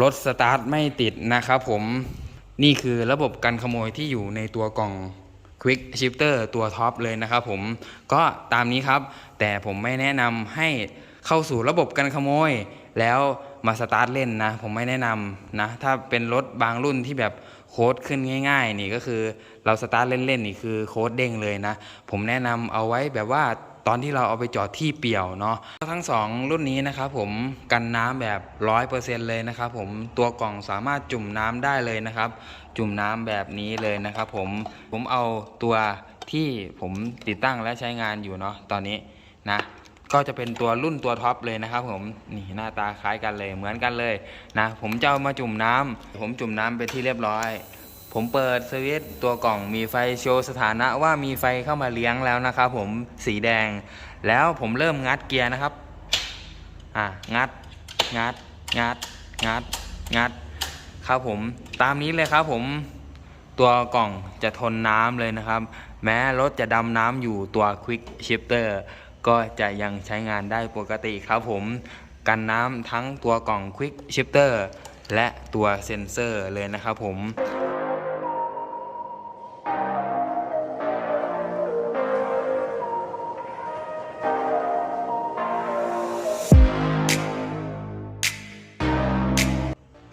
รถสตาร์ทไม่ติดนะครับผมนี่คือระบบกันขโมยที่อยู่ในตัวกล่อง Quick Shifter ตัวท็อปเลยนะครับผมก็ตามนี้ครับ แต่ผมไม่แนะนำให้เข้าสู่ระบบกันขโมย แล้วมาสตาร์ทเล่นนะ ผมไม่แนะนำนะ ถ้าเป็นรถบางรุ่นที่แบบโค้ดขึ้นง่าย ๆ นี่ก็คือเราสตาร์ทเล่นๆนี่คือโค้ดเด้งเลยนะ ผมแนะนำเอาไว้แบบว่า ตอนที่เราเอาไปจอดที่เปี่ยวเนาะทั้งสองรุ่นนี้นะครับผมกันน้ำแบบร้อยเปอร์เซ็นเลยนะครับผมตัวกล่องสามารถจุ่มน้ำได้เลยนะครับ จุ่มน้ำแบบนี้เลยนะครับผมผมเอาตัวที่ผมติดตั้งและใช้งานอยู่เนาะตอนนี้นะก็จะเป็นตัวรุ่นตัวท็อปเลยนะครับผมนี่หน้าตาคล้ายกันเลยเหมือนกันเลยนะผมจะเอามาจุ่มน้ำผมจุ่มน้ำไปที่เรียบร้อย ผมเปิดสวิตตัวกล่องมีไฟโชว์สถานะว่ามีไฟเข้ามาเลี้ยงแล้วนะครับผมสีแดง แล้วผมเริ่มงัดเกียร์นะครับ อะงัด งัด งัด งัด งัด ครับผมตามนี้เลยครับผมตัวกล่องจะทนน้ำเลยนะครับ แม้รถจะดำน้ำอยู่ตัว Quick Shifter ก็จะยังใช้งานได้ปกติครับผมกันน้ำทั้งตัวกล่อง Quick Shifter และตัวเซ็นเซอร์เลยนะครับผม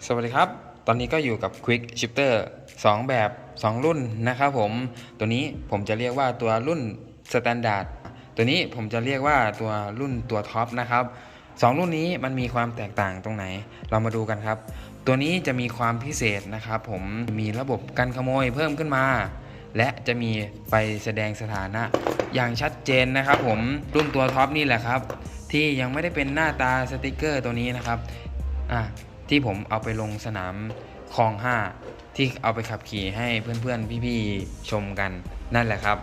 สวัสดีครับ ตอนนี้ก็อยู่กับ Quick Shifter 2 แบบ 2 รุ่นนะครับผม ตัวนี้ผมจะเรียกว่าตัวรุ่น Standard ตัวนี้ผมจะเรียกว่าตัวรุ่นตัวท็อปนะครับสองรุ่นนี้มันมีความแตกต่างตรงไหน เรามาดูกันครับ ตัวนี้จะมีความพิเศษนะครับผม มีระบบกันขโมยเพิ่มขึ้นมา และจะมีไฟแสดงสถานะ อย่างชัดเจนนะครับผมรุ่นตัวท็อปนี่แหละครับ ที่ยังไม่ได้เป็นหน้าตาสติกเกอร์ตัวนี้นะครับอะ ที่ผมเอาไปลงสนามคลอง 5 ที่เอาไปขับขี่ให้เพื่อนๆ พี่ๆ ชมกันนั่นแหละครับ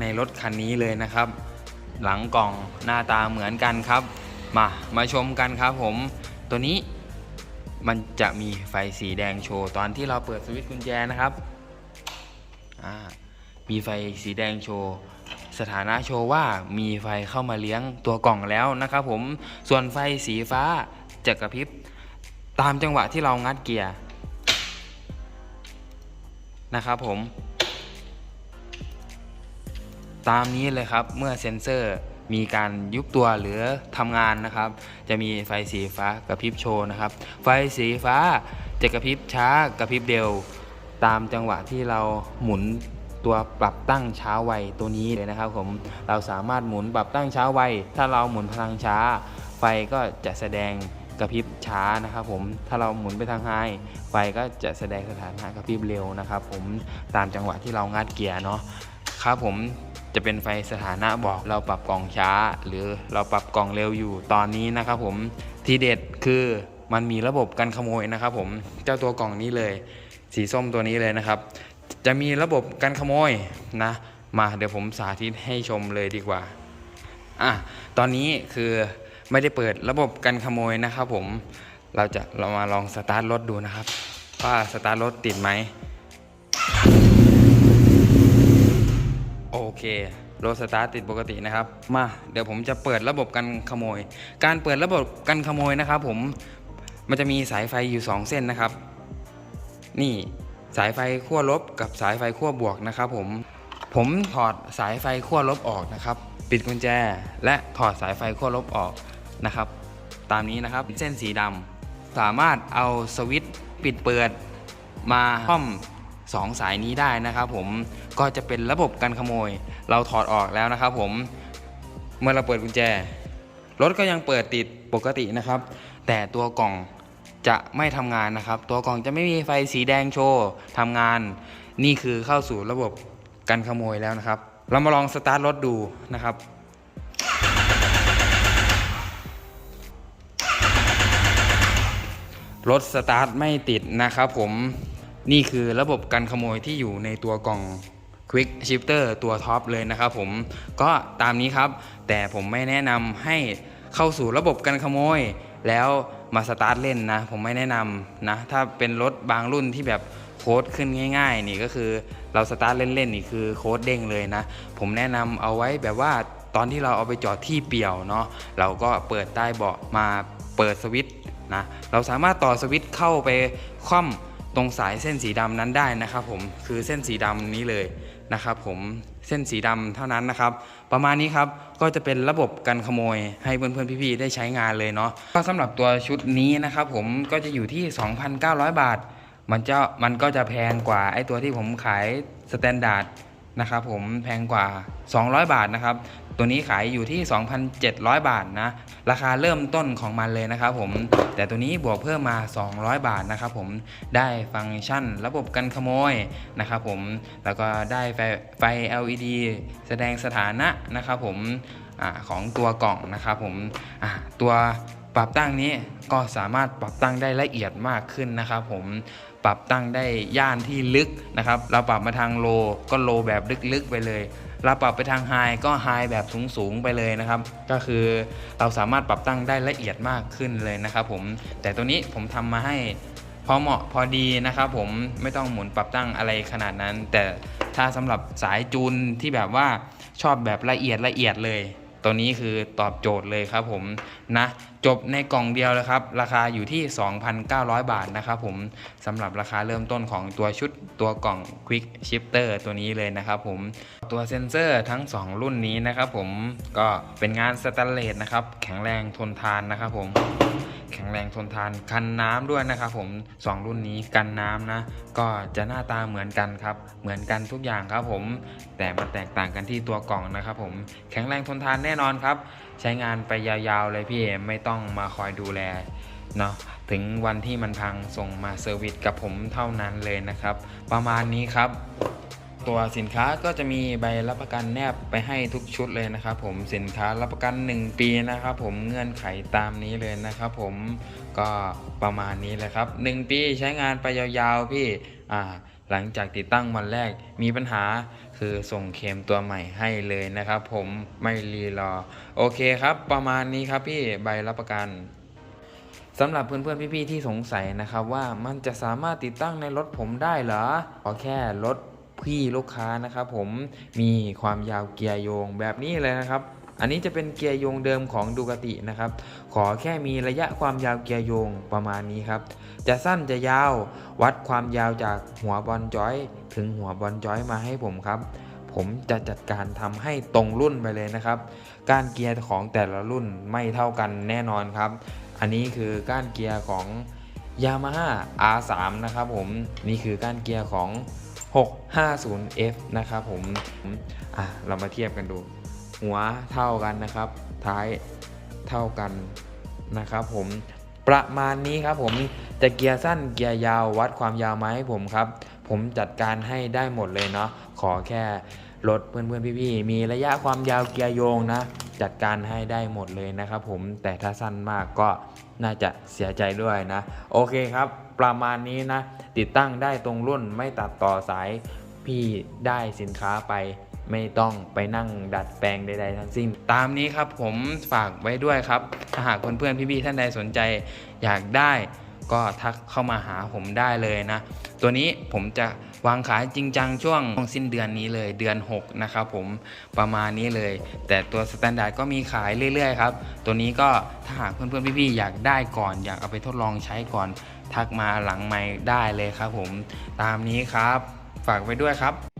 ในรถคันนี้เลยนะครับ หลังกล่องหน้าตาเหมือนกันครับ มามาชมกันครับผมตัวนี้ มันจะมีไฟสีแดงโชว์ตอนที่เราเปิดสวิตช์กุญแจนะครับมีไฟสีแดงโชว์สถานะโชว์ว่ามีไฟเข้ามาเลี้ยงตัวกล่องแล้วนะครับผมส่วนไฟสีฟ้าจะกระพริบตามจังหวะที่เรางัดเกียร์นะครับผม ตามนี้เลยครับเมื่อเซ็นเซอร์ มีการยุบตัวหรือทำงานนะครับ จะมีไฟสีฟ้ากระพริบโชว์นะครับ ไฟสีฟ้าจะกระพริบช้ากระพริบเร็ว ตามจังหวะที่เราหมุนตัวปรับตั้งช้าไวตัวนี้เลยนะครับ ผมเราสามารถหมุนปรับตั้งช้าไวถ้าเราหมุนพลังช้า ไฟก็จะแสดงกระพริบช้านะครับผมถ้าเราหมุนไปทางไฮไฟก็จะแสดงสถานะกระพริบเร็วนะครับ ผมตามจังหวะที่เรางัดเกียร์เนาะ ครับผมจะเป็นไฟสถานะบอกเราปรับกล่องช้า หรือเราปรับกล่องเร็วอยู่ตอนนี้นะครับผมทีเด็ดคือมันมีระบบกันขโมยนะครับผมเจ้าตัวกล่องนี้เลย สีส้มตัวนี้เลยนะครับ จะมีระบบกันขโมยนะ มาเดี๋ยวผมสาธิตให้ชมเลยดีกว่าอะตอนนี้คือไม่ได้เปิดระบบกันขโมยนะครับผมเราจะเรามาลองสตาร์ทรถดูนะครับ ว่าสตาร์ทรถติดไหม เครถสตาร์ทติดปกตินะครับ มาเดี๋ยวผมจะเปิดระบบกันขโมย การเปิดระบบกันขโมยนะครับ ผมมันจะมีสายไฟอยู่ 2 เส้นนะครับ นี่สายไฟขั้วลบกับสายไฟขั้วบวกนะครับ ผมผมถอดสายไฟขั้วลบออกนะครับ ปิดกุญแจ และถอดสายไฟขั้วลบออกนะครับ ตามนี้นะครับเส้นสีดำสามารถเอาสวิตช์ปิดเปิดมาค่อม สองสายนี้ได้นะครับผมก็จะเป็นระบบกันขโมย เราถอดออกแล้วนะครับผมเมื่อเราเปิดกุญแจ รถก็ยังเปิดติดปกตินะครับ แต่ตัวกล่องจะไม่ทำงานนะครับ ตัวกล่องจะไม่มีไฟสีแดงโชว์ทำงาน นี่คือเข้าสู่ระบบกันขโมยแล้วนะครับ เรามาลองสตาร์ทรถดูนะครับรถสตาร์ทไม่ติดนะครับผม นี่คือระบบกันขโมยที่อยู่ในตัวกล่อง Quick Shifter ตัวท็อปเลยนะครับผมก็ตามนี้ครับ แต่ผมไม่แนะนำให้เข้าสู่ระบบกันขโมย แล้วมาสตาร์ทเล่นนะ ผมไม่แนะนำนะ ถ้าเป็นรถบางรุ่นที่แบบโค้ดขึ้นง่าย ๆ นี่ก็คือเราสตาร์ทเล่นๆนี่คือโค้ดเด้งเลยนะ ผมแนะนำเอาไว้แบบว่าตอนที่เราเอาไปจอดที่เปี่ยวเนาะเราก็เปิดใต้เบาะมาเปิดสวิตช์นะเราสามารถต่อสวิตช์เข้าไปคว่ำ ตรงสายเส้นสีดำนั้นได้นะครับผมคือเส้นสีดำนี้เลยนะครับผมเส้นสีดำเท่านั้นนะครับ ประมาณนี้ครับก็จะเป็นระบบกันขโมยให้เพื่อนๆพี่ๆได้ใช้งานเลยเนาะก็สำหรับตัวชุดนี้นะครับผมก็จะอยู่ที่ 2,900 บาท มันจะมันก็จะแพงกว่าไอ้ตัวที่ผมขายสแตนดาร์ด นะครับผมแพงกว่า 200 บาทนะครับ ตัวนี้ขายอยู่ที่ 2,700 บาทนะ ราคาเริ่มต้นของมันเลยนะครับผม แต่ตัวนี้บวกเพิ่มมา 200 บาทนะครับผม ได้ฟังก์ชันระบบกันขโมยนะครับผม แล้วก็ได้ไฟไฟ LED แสดงสถานะนะครับผมอของตัวกล่องนะครับผมตัว ปรับตั้งนี้ก็สามารถปรับตั้งได้ละเอียดมากขึ้นนะครับ ผมปรับตั้งได้ย่านที่ลึกนะครับ เราปรับมาทางโลก็โลแบบลึกๆไปเลย เราปรับไปทางไฮก็ไฮแบบสูงๆไปเลยนะครับ ก็คือเราสามารถปรับตั้งได้ละเอียดมากขึ้นเลยนะครับผมแต่ตัวนี้ผมทำมาให้พอเหมาะพอดีนะครับ ผมไม่ต้องหมุนปรับตั้งอะไรขนาดนั้น แต่ถ้าสำหรับสายจูนที่แบบว่าชอบแบบละเอียดละเอียดเลย ตัวนี้คือตอบโจทย์เลยครับผมนะ จบในกล่องเดียวเลยครับ ราคาอยู่ที่ 2,900 บาทนะครับผมสำหรับราคาเริ่มต้นของตัวชุดตัวกล่อง Quick Shifter ตัวนี้เลยนะครับผมตัวเซ็นเซอร์ทั้ง 2 รุ่นนี้นะครับผมก็เป็นงานสแตนเลสนะครับ แข็งแรงทนทานนะครับผมแข็งแรงทนทานกันน้ำด้วยนะครับผมสองรุ่นนี้กันน้ำนะ ก็จะหน้าตาเหมือนกันครับ เหมือนกันทุกอย่างครับผม แต่มันแตกต่างกันที่ตัวกล่องนะครับผม แข็งแรงทนทานแน่นอนครับใช้งานไปยาวๆเลยพี่ไม่ต้องมาคอยดูแลเนาะถึงวันที่มันพังส่งมาเซอร์วิสกับผมเท่านั้นเลยนะครับ ประมาณนี้ครับ ตัวสินค้าก็จะมีใบรับประกันแนบไปให้ทุกชุดเลยนะครับ ผมสินค้ารับประกัน 1 ปีนะครับผมเงื่อนไขตามนี้เลยนะครับ ผมก็ประมาณนี้เลยครับ 1 ปีใช้งานไปยาวๆพี่ หลังจากติดตั้งวันแรกมีปัญหาคือส่งเคลมตัวใหม่ให้เลยนะครับ ผมไม่รีรอ โอเคครับประมาณนี้ครับพี่ใบรับประกันสำหรับเพื่อนๆพี่ๆที่สงสัยนะครับว่ามันจะสามารถติดตั้งในรถผมได้เหรอขอแค่รถพี่ลูกค้านะครับผมมีความยาวเกียร์โยงแบบนี้เลยนะครับ อันนี้จะเป็นเกียร์โยงเดิมของดูกตินะครับ ขอแค่มีระยะความยาวเกียร์โยงประมาณนี้ครับ จะสั้นจะยาววัดความยาวจากหัวบอลจอย ถึงหัวบอลจอยมาให้ผมครับ ผมจะจัดการทำให้ตรงรุ่นไปเลยนะครับ การเกียร์ของแต่ละรุ่นไม่เท่ากันแน่นอนครับ อันนี้คือก้านเกียร์ของ Yamaha R3 นะครับผมนี่คือก้านเกียร์ของ 650F นะครับผมอะเรามาเทียบกันดู หัวเท่ากันนะครับ ท้ายเท่ากันนะครับผมประมาณนี้ครับผมจะเกียร์สั้นเกียร์ยาววัดความยาวมาให้ผมครับ ผมจัดการให้ได้หมดเลยเนาะขอแค่รถเพื่อนๆพี่ๆมีระยะความยาวเกียร์โยงนะ จัดการให้ได้หมดเลยนะครับผมแต่ถ้าสั้นมากก็น่าจะเสียใจด้วยนะ โอเคครับ ประมาณนี้นะ ติดตั้งได้ตรงรุ่นไม่ตัดต่อสายพี่ได้สินค้าไป ไม่ต้องไปนั่งดัดแปลงใด ๆ ทั้งสิ้น ตามนี้ครับผมฝากไว้ด้วยครับ ถ้าหากเพื่อนๆพี่ๆท่านใดสนใจอยากได้ ก็ทักเข้ามาหาผมได้เลยนะ ตัวนี้ผมจะวางขายจริงจังช่วงสิ้นเดือนนี้เลยเดือน 6 นะครับผมประมาณนี้เลย แต่ตัวสแตนดาร์ดก็มีขายเรื่อย ๆ ครับ ตัวนี้ก็ถ้าหากเพื่อนๆพี่ๆอยากได้ก่อน อยากเอาไปทดลองใช้ก่อน ทักมาหลังไม้ได้เลยครับผมตามนี้ครับ ฝากไว้ด้วยครับ